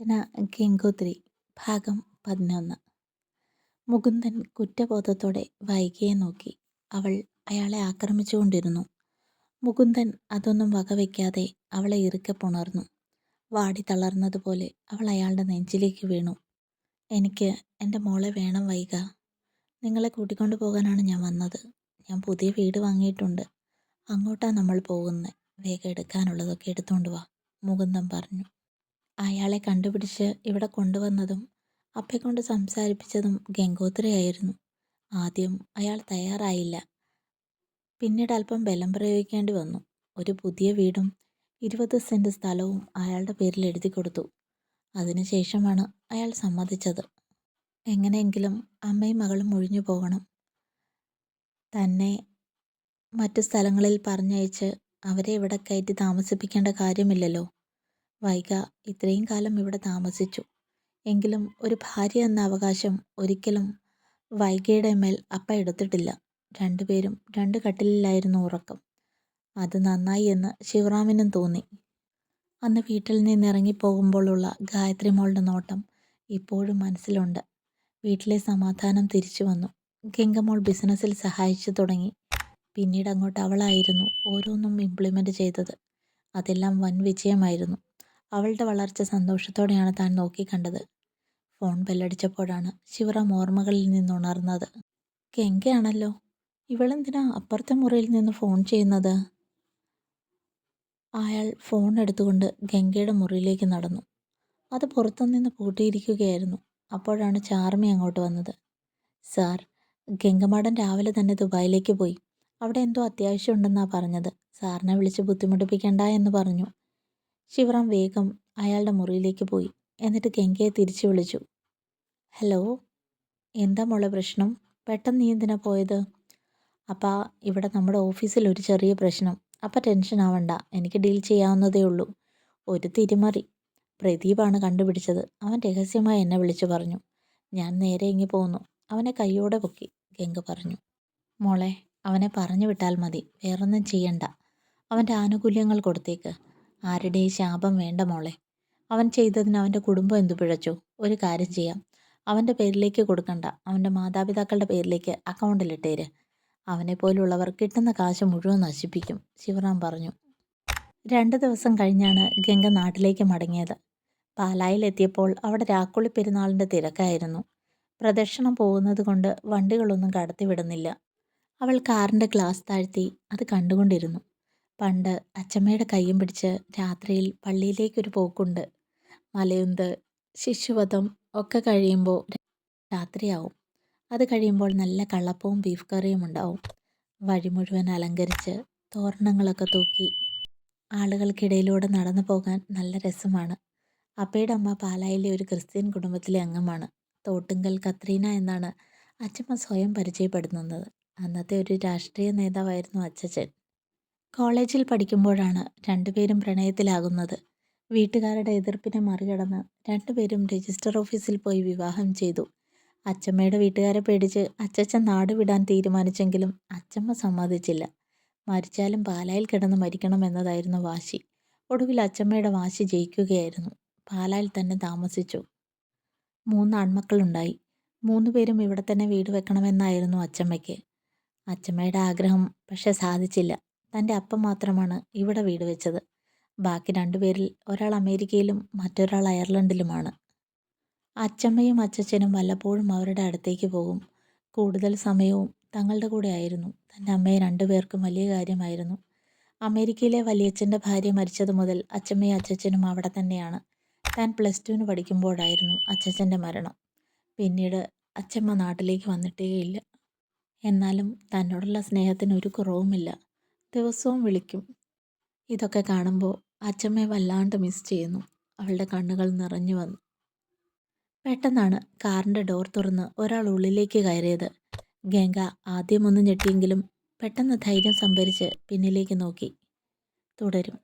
രചന ഗംഗോത്രി ഭാഗം പതിനൊന്ന്. മുകുന്ദൻ കുറ്റബോധത്തോടെ വൈകിയെ നോക്കി. അവൾ അയാളെ ആക്രമിച്ചുകൊണ്ടിരുന്നു. മുകുന്ദൻ അതൊന്നും വകവയ്ക്കാതെ അവളെ ഇറുക്കെ പുണർന്നു. വാടി തളർന്നതുപോലെ അവൾ അയാളുടെ നെഞ്ചിലേക്ക് വീണു. എനിക്ക് എന്റെ മോളെ വേണം വൈക. നിങ്ങളെ കൂട്ടിക്കൊണ്ടു പോകാനാണ് ഞാൻ വന്നത്. ഞാൻ പുതിയ വീട് വാങ്ങിയിട്ടുണ്ട്. അങ്ങോട്ടാണ് നമ്മൾ പോകുന്നത് വേഗം എടുക്കാനുള്ളതൊക്കെ എടുത്തുകൊണ്ട് വാ മുകുന്ദൻ പറഞ്ഞു. അയാളെ കണ്ടുപിടിച്ച് ഇവിടെ കൊണ്ടുവന്നതും അപ്പയെക്കൊണ്ട് സംസാരിപ്പിച്ചതും ഗംഗോത്രയായിരുന്നു. ആദ്യം അയാൾ തയ്യാറായില്ല. പിന്നീട് അല്പം ബലം പ്രയോഗിക്കേണ്ടി വന്നു. ഒരു പുതിയ വീടും ഇരുപത് സെന്റ് സ്ഥലവും അയാളുടെ പേരിൽ എഴുതി കൊടുത്തു. അതിനുശേഷമാണ് അയാൾ സമ്മതിച്ചത്. എങ്ങനെയെങ്കിലും അമ്മയും മകളും ഒഴിഞ്ഞു പോകണം. തന്നെ മറ്റു സ്ഥലങ്ങളിൽ പറഞ്ഞയച്ച് അവരെ ഇവിടെ കയറ്റി താമസിപ്പിക്കേണ്ട കാര്യമില്ലല്ലോ. വൈഗ ഇത്രയും കാലം ഇവിടെ താമസിച്ചു. എങ്കിലും ഒരു ഭാര്യ എന്ന അവകാശം ഒരിക്കലും വൈഗയുടെ മേൽ അപ്പ എടുത്തിട്ടില്ല. രണ്ടുപേരും രണ്ട് കട്ടിലിലായിരുന്നു ഉറക്കം. അത് നന്നായി എന്ന് ശിവറാമിനും തോന്നി. അന്ന് വീട്ടിൽ നിന്ന് ഇറങ്ങിപ്പോകുമ്പോഴുള്ള ഗായത്രി മോളുടെ നോട്ടം ഇപ്പോഴും മനസ്സിലുണ്ട്. വീട്ടിലെ സമാധാനം തിരിച്ചു വന്നു. ഗംഗമോൾ ബിസിനസ്സിൽ സഹായിച്ചു തുടങ്ങി. പിന്നീട് അങ്ങോട്ട് അവളായിരുന്നു ഓരോന്നും ഇംപ്ലിമെന്റ് ചെയ്തത്. അതെല്ലാം വൻ വിജയമായിരുന്നു. അവളുടെ വളർച്ച സന്തോഷത്തോടെയാണ് താൻ നോക്കിക്കണ്ടത്. ഫോൺ ബെല്ലടിച്ചപ്പോഴാണ് ശിവറാം ഓർമ്മകളിൽ നിന്നുണർന്നത്. കെങ്കയാണല്ലോ ഇവളെന്തിനാ അപ്പുറത്തെ മുറിയിൽ നിന്ന് ഫോൺ ചെയ്യുന്നത്? അയാൾ ഫോൺ എടുത്തുകൊണ്ട് ഗംഗയുടെ മുറിയിലേക്ക് നടന്നു. അത് പുറത്തുനിന്ന് പൂട്ടിയിരിക്കുകയായിരുന്നു. അപ്പോഴാണ് ചാർമി അങ്ങോട്ട് വന്നത്. സാർ ഗംഗമാടൻ രാവിലെ തന്നെ ദുബായിലേക്ക് പോയി. അവിടെ എന്തോ അത്യാവശ്യമുണ്ടെന്നാണ് പറഞ്ഞത്. സാറിനെ വിളിച്ച് ബുദ്ധിമുട്ടിപ്പിക്കണ്ട എന്ന് പറഞ്ഞു. ശിവറാം വേഗം അയാളുടെ മുറിയിലേക്ക് പോയി. എന്നിട്ട് ഗംഗയെ തിരിച്ചു വിളിച്ചു. ഹലോ എന്താ മോളെ പ്രശ്നം? പെട്ടെന്ന് നീ എന്തിനാ പോയത്? അപ്പാ ഇവിടെ നമ്മുടെ ഓഫീസിൽ ഒരു ചെറിയ പ്രശ്നം. അപ്പം ടെൻഷൻ ആവണ്ട. എനിക്ക് ഡീൽ ചെയ്യാവുന്നതേ ഉള്ളൂ. ഒരു തിരിമറി. പ്രദീപാണ് കണ്ടുപിടിച്ചത്. അവൻ രഹസ്യമായി എന്നെ വിളിച്ചു പറഞ്ഞു. ഞാൻ നേരെ ഇങ്ങി പോന്നു. അവനെ കൈയോടെ പൊക്കി. ഗംഗ പറഞ്ഞു. മോളെ അവനെ പറഞ്ഞു വിട്ടാൽ മതി. വേറൊന്നും ചെയ്യണ്ട. അവന്റെ ആനുകൂല്യങ്ങൾ കൊടുത്തേക്ക്. ആരുടെയും ശാപം വേണ്ട മോളെ? അവൻ ചെയ്തതിന് അവന്റെ കുടുംബം എന്തു പിഴച്ചു? ഒരു കാര്യം ചെയ്യാം. അവന്റെ പേരിലേക്ക് കൊടുക്കണ്ട. അവന്റെ മാതാപിതാക്കളുടെ പേരിലേക്ക് അക്കൗണ്ടിലിട്ടേര്. അവനെ പോലുള്ളവർ കിട്ടുന്ന കാശ് മുഴുവൻ നശിപ്പിക്കും ശിവറാം പറഞ്ഞു. രണ്ട് ദിവസം കഴിഞ്ഞാണ് ഗംഗ നാട്ടിലേക്ക് മടങ്ങിയത്. പാലായിലെത്തിയപ്പോൾ അവിടെ രാക്കുളി പെരുന്നാളിന്റെ തിരക്കായിരുന്നു. പ്രദക്ഷിണം പോകുന്നത് കൊണ്ട് വണ്ടികളൊന്നും കടത്തിവിടുന്നില്ല. അവൾ കാറിന്റെ ഗ്ലാസ് താഴ്ത്തി അത് കണ്ടുകൊണ്ടിരുന്നു. പണ്ട് അച്ചമ്മയുടെ കയ്യും പിടിച്ച് രാത്രിയിൽ പള്ളിയിലേക്കൊരു പോക്കുണ്ട്. മലയുന്ത് ശിശുവധം ഒക്കെ കഴിയുമ്പോൾ രാത്രിയാവും. അത് കഴിയുമ്പോൾ നല്ല കള്ളപ്പവും ബീഫ് കറിയും ഉണ്ടാവും. വഴി മുഴുവൻ അലങ്കരിച്ച് തോരണങ്ങളൊക്കെ തൂക്കി ആളുകൾക്കിടയിലൂടെ നടന്നു പോകാൻ നല്ല രസമാണ്. അപ്പയുടെ അമ്മ പാലായിലെ ഒരു ക്രിസ്ത്യൻ കുടുംബത്തിലെ അംഗമാണ്. തോട്ടുങ്കൽ കത്രീന എന്നാണ് അച്ചമ്മ സ്വയം പരിചയപ്പെടുത്തുന്നത് അന്നത്തെ ഒരു രാഷ്ട്രീയ നേതാവായിരുന്നു അച്ചച്ചൻ. കോളേജിൽ പഠിക്കുമ്പോഴാണ് രണ്ടുപേരും പ്രണയത്തിലാകുന്നത്. വീട്ടുകാരുടെ എതിർപ്പിനെ മറികടന്ന് രണ്ടുപേരും രജിസ്റ്റർ ഓഫീസിൽ പോയി വിവാഹം ചെയ്തു. അച്ചമ്മയുടെ വീട്ടുകാരെ പേടിച്ച് അച്ചച്ചൻ നാട് വിടാൻ തീരുമാനിച്ചെങ്കിലും അച്ചമ്മ സമ്മതിച്ചില്ല. മരിച്ചാലും പാലായിൽ കിടന്ന് മരിക്കണം എന്നതായിരുന്നു വാശി. ഒടുവിൽ അച്ചമ്മയുടെ വാശി ജയിക്കുകയായിരുന്നു. പാലായിൽ തന്നെ താമസിച്ചു. മൂന്ന് ആൺമക്കളുണ്ടായി. മൂന്ന് പേരും ഇവിടെ തന്നെ വീട് വെക്കണമെന്നായിരുന്നു അച്ചമ്മയ്ക്ക്. അച്ചമ്മയുടെ ആഗ്രഹം പക്ഷെ സാധിച്ചില്ല. തന്റെ അപ്പം മാത്രമാണ് ഇവിടെ വീട് വെച്ചത്. ബാക്കി രണ്ടുപേരിൽ ഒരാൾ അമേരിക്കയിലും മറ്റൊരാൾ അയർലൻഡിലുമാണ്. അച്ഛമ്മയും അച്ചച്ചനും വല്ലപ്പോഴും അവരുടെ അടുത്തേക്ക് പോകും. കൂടുതൽ സമയവും തങ്ങളുടെ കൂടെ ആയിരുന്നു. തന്റെ അമ്മയെ രണ്ടുപേർക്കും വലിയ കാര്യമായിരുന്നു. അമേരിക്കയിലെ വലിയച്ഛന്റെ ഭാര്യ മരിച്ചത് മുതൽ അച്ഛമ്മയും അച്ചച്ചനും അവിടെ തന്നെയാണ്. താൻ പ്ലസ് ടുവിന് പഠിക്കുമ്പോഴായിരുന്നു അച്ചച്ചന്റെ മരണം. പിന്നീട് അച്ചമ്മ നാട്ടിലേക്ക് വന്നിട്ടേയില്ല. എന്നാലും തന്നോടുള്ള സ്നേഹത്തിന് ഒരു കുറവുമില്ല. ദിവസവും വിളിക്കും. ഇതൊക്കെ കാണുമ്പോൾ അച്ചമ്മയെ വല്ലാണ്ട് മിസ് ചെയ്യുന്നു. അവളുടെ കണ്ണുകൾ നിറഞ്ഞു വന്നു. പെട്ടെന്നാണ് കാറിന്റെ ഡോർ തുറന്ന് ഒരാൾ ഉള്ളിലേക്ക് കയറിയത്. ഗംഗ ആദ്യമൊന്നും ഞെട്ടിയെങ്കിലും പെട്ടെന്ന് ധൈര്യം സംഭരിച്ച് പിന്നിലേക്ക് നോക്കി. തുടരും.